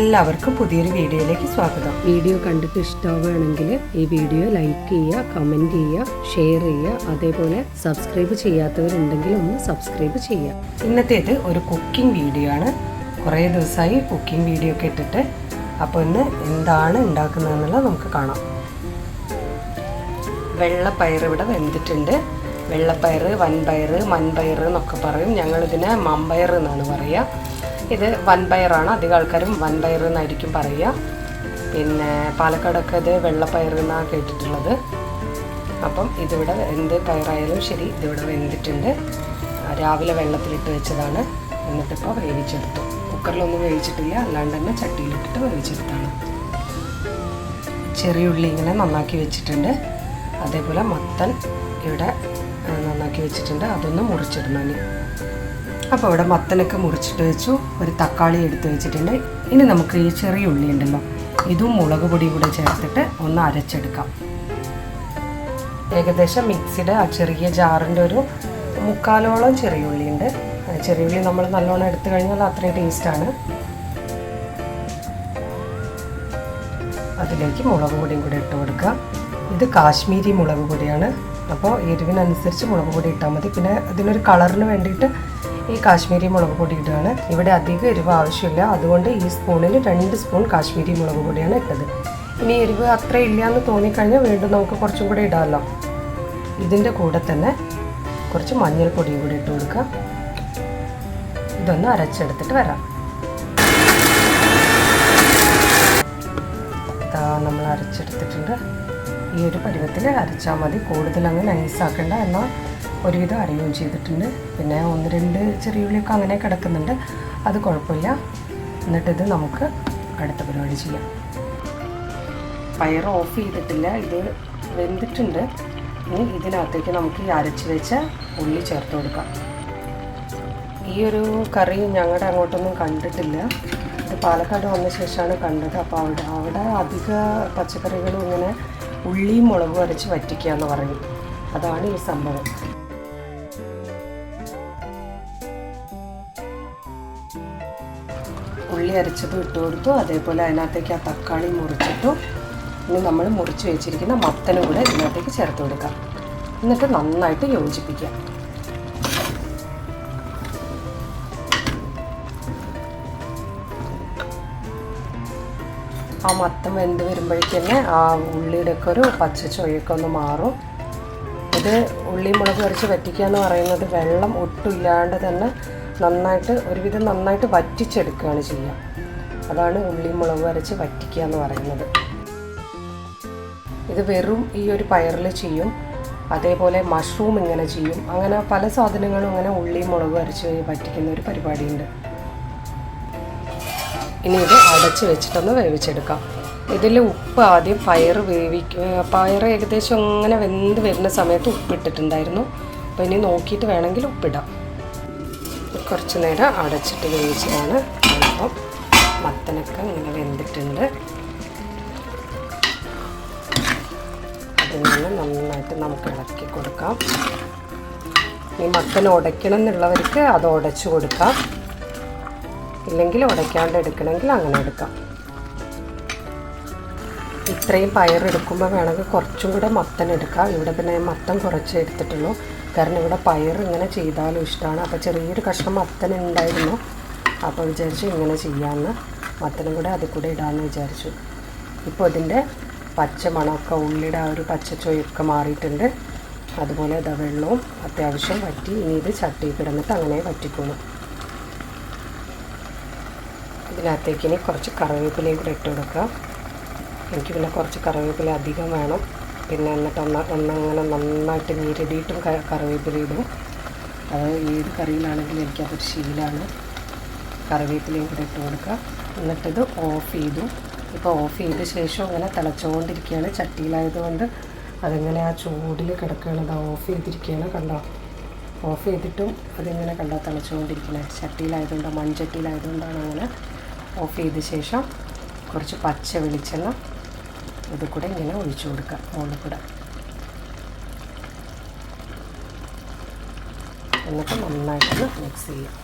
എല്ലാവർക്കും പുതിയൊരു വീഡിയോയിലേക്ക് സ്വാഗതം. വീഡിയോ കണ്ടിട്ട് ഇഷ്ടമാവുകയാണെങ്കിൽ ഈ വീഡിയോ ലൈക്ക് ചെയ്യുക കമന്റ് ചെയ്യുക ഷെയർ ചെയ്യുക അതേപോലെ സബ്സ്ക്രൈബ് ചെയ്യാത്തവരുണ്ടെങ്കിൽ ഒന്ന് സബ്സ്ക്രൈബ് ചെയ്യുക. ഇന്നത്തേത് ഒരു കുക്കിംഗ് വീഡിയോ ആണ്. കുറേ ദിവസമായി കുക്കിംഗ് വീഡിയോ ഒക്കെ ഇട്ടിട്ട് അപ്പോൾ ഇന്ന് എന്താണ് ഉണ്ടാക്കുന്നതെന്നുള്ളത് നമുക്ക് കാണാം. വെള്ളപ്പയർ ഇവിടെ വെന്തിട്ടുണ്ട്. വെള്ളപ്പയർ വൻപയർ മൺപയർ എന്നൊക്കെ പറയും. ഞങ്ങളിതിനെ മമ്പയർ എന്നാണ് പറയുക. ഇത് വൻപയറാണ് അധികം ആൾക്കാരും വൻപയർ എന്നായിരിക്കും പറയുക. പിന്നെ പാലക്കാടൊക്കെ ഇത് വെള്ളപ്പയർ എന്നാണ് കേട്ടിട്ടുള്ളത്. അപ്പം ഇതിവിടെ എന്ത് പയറായാലും ശരി ഇതിവിടെ വെന്തിട്ടുണ്ട്. രാവിലെ വെള്ളത്തിലിട്ട് വെച്ചതാണ്. എന്നിട്ടിപ്പോൾ വേവിച്ചെടുത്തു. കുക്കറിലൊന്നും വേവിച്ചിട്ടില്ല. അല്ലാണ്ട് തന്നെ ചട്ടിയിലിട്ടിട്ട് വേവിച്ചെടുത്താണ്. ചെറിയ ഉള്ളി ഇങ്ങനെ നന്നാക്കി വെച്ചിട്ടുണ്ട്. അതേപോലെ മത്തൻ ഇവിടെ നന്നാക്കി വെച്ചിട്ടുണ്ട്. അതൊന്ന് മുറിച്ചിടണം അപ്പോൾ ഇവിടെ മത്തനൊക്കെ മുറിച്ചിട്ട് വെച്ചു. ഒരു തക്കാളി എടുത്ത് വെച്ചിട്ടുണ്ട്. ഇനി നമുക്ക് ഈ ചെറിയ ഉള്ളി ഉണ്ടല്ലോ ഇതും മുളക് പൊടി കൂടെ ചേർത്തിട്ട് ഒന്ന് അരച്ചെടുക്കാം. ഏകദേശം മിക്സിയുടെ ആ ചെറിയ ജാറിന്റെ ഒരു മുക്കാലോളം ചെറിയ ഉള്ളിയുണ്ട് ചെറിയ ഉള്ളി നമ്മൾ നല്ലോണം എടുത്തു കഴിഞ്ഞാൽ അത്രയും ടേസ്റ്റാണ് അതിലേക്ക് മുളക് പൊടിയും കൂടി ഇട്ട് കൊടുക്കുക ഇത് കാശ്മീരി മുളക് പൊടിയാണ്. അപ്പോൾ എരിവിനനുസരിച്ച് മുളക് പൊടി ഇട്ടാൽ മതി. പിന്നെ അതിനൊരു കളറിന് വേണ്ടിയിട്ട് ഈ കാശ്മീരി മുളക് പൊടി ഇടുകയാണ് ഇവിടെ അധികം എരിവ് ആവശ്യമില്ല. അതുകൊണ്ട് ഈ സ്പൂണിൽ രണ്ട് സ്പൂൺ കാശ്മീരി മുളക് പൊടിയാണ് ഇട്ടത്. ഇനി എരിവ് അത്ര ഇല്ല എന്ന് തോന്നിക്കഴിഞ്ഞാൽ വീണ്ടും നമുക്ക് കുറച്ചും കൂടി ഇടാമല്ലോ ഇതിന്റെ കൂടെ തന്നെ കുറച്ച് മഞ്ഞൾപ്പൊടി കൂടി ഇട്ട് കൊടുക്കുക ഇതൊന്ന് അരച്ചെടുത്തിട്ട് വരാം. നമ്മൾ അരച്ചെടുത്തിട്ടുണ്ട്. ഈ ഒരു പരുവത്തിൽ അരച്ചാൽ മതി. കൂടുതൽ അങ്ങ് നൈസാക്കണ്ട എന്നാൽ ഒരുവിധം അറിയുകയും ചെയ്തിട്ടുണ്ട്. പിന്നെ ഒന്ന് രണ്ട് ചെറിയുള്ളിയൊക്കെ അങ്ങനെ കിടക്കുന്നുണ്ട്. അത് കുഴപ്പമില്ല. എന്നിട്ടിത് നമുക്ക് അടുത്ത പരിപാടി ചെയ്യാം. പയർ ഓഫ് ചെയ്തിട്ടില്ല. ഇത് വെന്തിട്ടുണ്ട്. ഇനി ഇതിനകത്തേക്ക് നമുക്ക് ഈ അരച്ച് വെച്ച ഉള്ളി ചേർത്ത് കൊടുക്കാം. ഈ ഒരു കറി ഞങ്ങളുടെ അങ്ങോട്ടൊന്നും കണ്ടിട്ടില്ല. ഇത് പാലക്കാട് വന്ന ശേഷമാണ് കണ്ടത്. അപ്പോൾ അവിടെ അവിടെ അധിക പച്ചക്കറികളും ഇങ്ങനെ ഉള്ളിയും മുളകും അരച്ച് വറ്റിക്കുക എന്ന് പറയും. അതാണ് ഈ സംഭവം. ഉള്ളി അരച്ചത് ഇട്ട് കൊടുത്തു. അതേപോലെ അതിനകത്തേക്ക് ആ തക്കാളി മുറിച്ചിട്ടു. ഇനി നമ്മൾ മുറിച്ച് വെച്ചിരിക്കുന്ന മത്തനും കൂടെ ഇതിനകത്തേക്ക് ചേർത്ത് കൊടുക്കാം. എന്നിട്ട് നന്നായിട്ട് യോജിപ്പിക്കാം. ആ മത്തം വെന്ത് വരുമ്പോഴേക്കന്നെ ആ ഉള്ളിയുടെ ഒക്കെ ഒരു പച്ച ചൊയൊക്കെ ഒന്ന് മാറും. ഇത് ഉള്ളി മുളക് കുറച്ച് വറ്റിക്കുക എന്ന് പറയുന്നത് വെള്ളം ഒട്ടും ഇല്ലാണ്ട് തന്നെ നന്നായിട്ട് ഒരുവിധം നന്നായിട്ട് വറ്റിച്ചെടുക്കുകയാണ് ചെയ്യുക. അതാണ് ഉള്ളി മുളക് അരച്ച് വറ്റിക്കുക എന്ന് പറയുന്നത്. ഇത് വെറും ഈ ഒരു പയറിൽ ചെയ്യും. അതേപോലെ മഷ്റൂം ഇങ്ങനെ ചെയ്യും. അങ്ങനെ പല സാധനങ്ങളും ഇങ്ങനെ ഉള്ളി മുളക് അരച്ച് വറ്റിക്കുന്ന ഒരു പരിപാടിയുണ്ട്. ഇനി ഇത് അടച്ച് വെച്ചിട്ടൊന്ന് വേവിച്ചെടുക്കാം. ഇതിൽ ഉപ്പ് ആദ്യം പയർ വേവിക്ക പയർ ഏകദേശം അങ്ങനെ വെന്ത് വരുന്ന സമയത്ത് ഉപ്പിട്ടിട്ടുണ്ടായിരുന്നു. അപ്പോൾ ഇനി നോക്കിയിട്ട് വേണമെങ്കിൽ ഉപ്പിടാം. കുറച്ച് നേരം അടച്ചിട്ട് വേവിച്ചതാണ്. അപ്പം മത്തനൊക്കെ ഇങ്ങനെ വെന്തിട്ടുണ്ട്. അതിങ്ങനെ നന്നായിട്ട് നമുക്ക് ഇളക്കി കൊടുക്കാം. ഈ മത്തൻ ഉടയ്ക്കണം എന്നുള്ളവർക്ക് അത് ഉടച്ചു കൊടുക്കാം. ഇല്ലെങ്കിൽ ഉടയ്ക്കാണ്ട് എടുക്കണമെങ്കിൽ അങ്ങനെ എടുക്കാം. ഇത്രയും പയർ എടുക്കുമ്പോൾ വേണമെങ്കിൽ കുറച്ചും കൂടെ മത്തൻ എടുക്കാം. ഇവിടെ പിന്നെ മത്തൻ കുറച്ച് എടുത്തിട്ടുള്ളൂ. കാരണം ഇവിടെ പയർ ഇങ്ങനെ ചെയ്താലും ഇഷ്ടമാണ് അപ്പോൾ ചെറിയൊരു കഷ്ണം മത്തൻ ഉണ്ടായിരുന്നു അപ്പോൾ വിചാരിച്ചു ഇങ്ങനെ ചെയ്യാമെന്ന് മത്തനും കൂടെ അതിൽ കൂടെ ഇടാമെന്ന് വിചാരിച്ചു. ഇപ്പോൾ ഇതിന്റെ പച്ച മണമൊക്കെ ഉള്ളിയുടെ ആ ഒരു പച്ച ചൊയൊക്കെ മാറിയിട്ടുണ്ട്. അതുപോലെ ഇതാ വെള്ളവും അത്യാവശ്യം വറ്റി ഇനി ഇത് ചട്ടി കിടന്നിട്ട് അങ്ങനെ വറ്റിക്കോളൂ. ഇതിനകത്തേക്ക് ഇനി കുറച്ച് കറിവേപ്പിലയും കൂടെ ഇട്ട് കൊടുക്കാം. എനിക്ക് പിന്നെ കുറച്ച് കറിവേപ്പില അധികം വേണം. പിന്നെ എന്നിട്ട് ഒന്ന് ഒന്നങ്ങനെ നന്നായിട്ട് നീരടിയിട്ടും കറിവേപ്പിലയിടും. അത് ഏത് കറിയിലാണെങ്കിലും എനിക്കതൊരു ശീലമാണ്. കറിവേപ്പിലയും കൂടെ ഇട്ട് കൊടുക്കുക. എന്നിട്ടിത് ഓഫ് ചെയ്തു. ഇപ്പോൾ ഓഫ് ചെയ്ത ശേഷം അങ്ങനെ തിളച്ചുകൊണ്ടിരിക്കുകയാണ്. ചട്ടിയിലായതുകൊണ്ട് അതിങ്ങനെ ആ ചൂടിൽ കിടക്കുകയാണ്. അത് ഓഫ് ചെയ്തിരിക്കുകയാണ് കണ്ടോ? ഓഫ് ചെയ്തിട്ടും അതിങ്ങനെ കണ്ടോ തിളച്ചുകൊണ്ടിരിക്കുന്നത്. ചട്ടിയിലായതുകൊണ്ട് മൺചട്ടിയിലായതുകൊണ്ടാണ് അങ്ങനെ ഓഫ് ചെയ്ത ശേഷം കുറച്ച് പച്ച വെളിച്ചെണ്ണ ഇത് കൂടെ ഇങ്ങനെ ഒഴിച്ചു കൊടുക്കാം മുകളിൽ കൂടെ. എന്നിട്ട് നന്നായിട്ട് മിക്സ് ചെയ്യാം.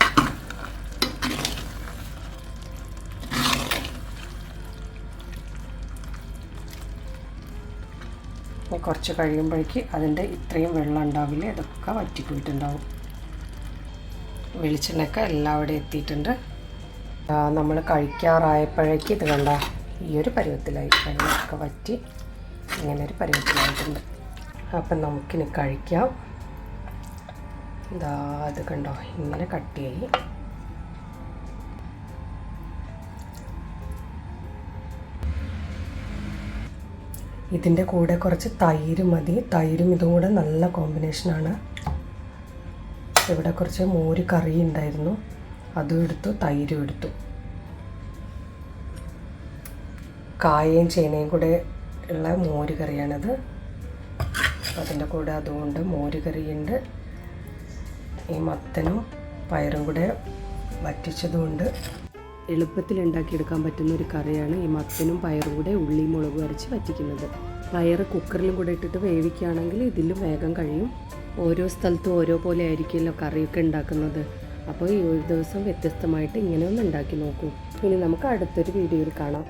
കുറച്ച് കഴിയുമ്പോഴേക്ക് അതിന്റെ ഇത്രയും വെള്ളം അതൊക്കെ ഇതൊക്കെ വറ്റിപ്പോയിട്ടുണ്ടാവും. വെളിച്ചെണ്ണയൊക്കെ എല്ലാവിടെ എത്തിയിട്ടുണ്ട്. നമ്മൾ കഴിക്കാറായപ്പോഴേക്ക് ഇത് കണ്ട ഈ ഒരു പരുവത്തിലായി വെള്ളമൊക്കെ വറ്റി ഇങ്ങനെ ഒരു പരുവത്തിലായിട്ടുണ്ട്. അപ്പം നമുക്കിനി കഴിക്കാം. ഇതാ അത് കണ്ടോ? ഇങ്ങനെ കട്ടിയായി. ഇതിന്റെ കൂടെ കുറച്ച് തൈര് മതി. തൈരും ഇതും കൂടെ നല്ല കോമ്പിനേഷനാണ് ഇവിടെ കുറച്ച് മോര് കറി ഉണ്ടായിരുന്നു അതും എടുത്തു തൈരും എടുത്തു. കായയും ചേനയും കൂടെ ഉള്ള മോര് കറിയാണത് അതിന്റെ കൂടെ അതുകൊണ്ട് മോര് കറിയുണ്ട് ഈ മത്തനും പയറും കൂടെ വറ്റിച്ചതുകൊണ്ട് എളുപ്പത്തിൽ ഉണ്ടാക്കിയെടുക്കാൻ പറ്റുന്ന ഒരു കറിയാണ് ഈ മത്തനും പയറും കൂടെ ഉള്ളി മുളകും അരച്ച് വറ്റിക്കുന്നത്. പയർ കുക്കറിലും കൂടെ ഇട്ടിട്ട് വേവിക്കുകയാണെങ്കിൽ ഇതിലും വേഗം കഴിയും. ഓരോ സ്ഥലത്തും ഓരോ പോലെ ആയിരിക്കുമല്ലോ കറിയൊക്കെ ഉണ്ടാക്കുന്നത്. അപ്പോൾ ഈ ഒരു ദിവസം വ്യത്യസ്തമായിട്ട് ഇങ്ങനെ ഒന്ന് ഉണ്ടാക്കി നോക്കൂ. ഇനി നമുക്ക് അടുത്തൊരു വീഡിയോയിൽ കാണാം.